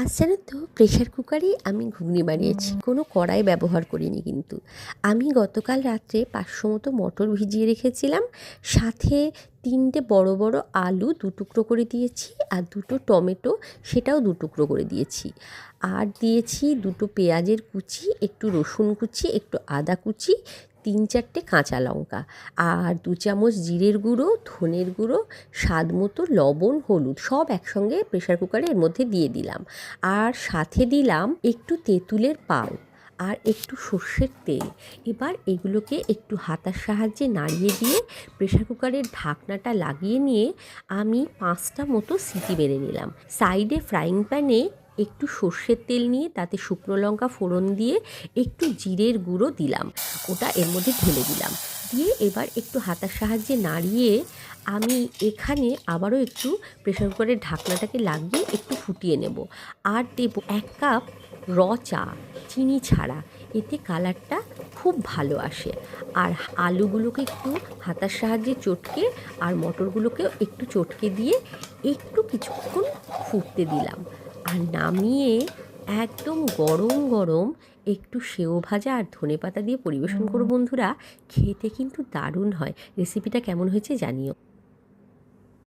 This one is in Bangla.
আজ জানো তো প্রেশার কুকারেই আমি ঘুগনি বানিয়েছি। কোনো কড়াই ব্যবহার করিনি কিন্তু। আমি গতকাল রাত্রে পাঁচশো মতো মটর ভিজিয়ে রেখেছিলাম, সাথে তিনটে বড় বড় আলু দু টুকরো করে দিয়েছি, আর দুটো টমেটো সেটাও দু টুকরো করে দিয়েছি। আর দিয়েছি দুটো পেঁয়াজের কুচি, একটু রসুন কুচি, একটু আদা কুচি তিন চারটে কাঁচা লঙ্কা আর দু চামচ জিরের গুঁড়ো, ধনের গুঁড়ো, স্বাদ মতো লবণ, হলুদ, সব একসঙ্গে প্রেশার কুকারে এর মধ্যে দিয়ে দিলাম। আর সাথে দিলাম একটু তেঁতুলের পাল আর একটু সর্ষের তেল। এবার এগুলোকে একটু হাতার সাহায্যে নাড়িয়ে দিয়ে প্রেশার কুকারের ঢাকনাটা লাগিয়ে নিয়ে আমি পাঁচটা মতো সিটি মেরে নিলাম। সাইডে ফ্রাইং প্যানে একটু সর্ষের তেল নিয়ে তাতে শুকনো লঙ্কা ফোড়ন দিয়ে একটু জিরের গুঁড়ো দিলাম। ওটা এর মধ্যে ঢেলে দিলাম। দিয়ে এবার একটু হাতার সাহায্যে নাড়িয়ে আমি এখানে আবারও একটু প্রেশার কুকারের ঢাকনাটাকে লাগিয়ে একটু ফুটিয়ে নেব। আর দেব এক কাপ র চা, চিনি ছাড়া। এতে কালারটা খুব ভালো আসে। আর আলুগুলোকে একটু হাতার সাহায্যে চটকে আর মটরগুলোকেও একটু চটকে দিয়ে একটু কিছুক্ষণ ফুটতে দিলাম। আর নামিয়ে একদম গরম গরম একটু সেও ভাজা আর ধনে পাতা দিয়ে পরিবেশন করো বন্ধুরা খেতে কিন্তু দারুণ হয়। রেসিপিটা কেমন হয়েছে জানিও।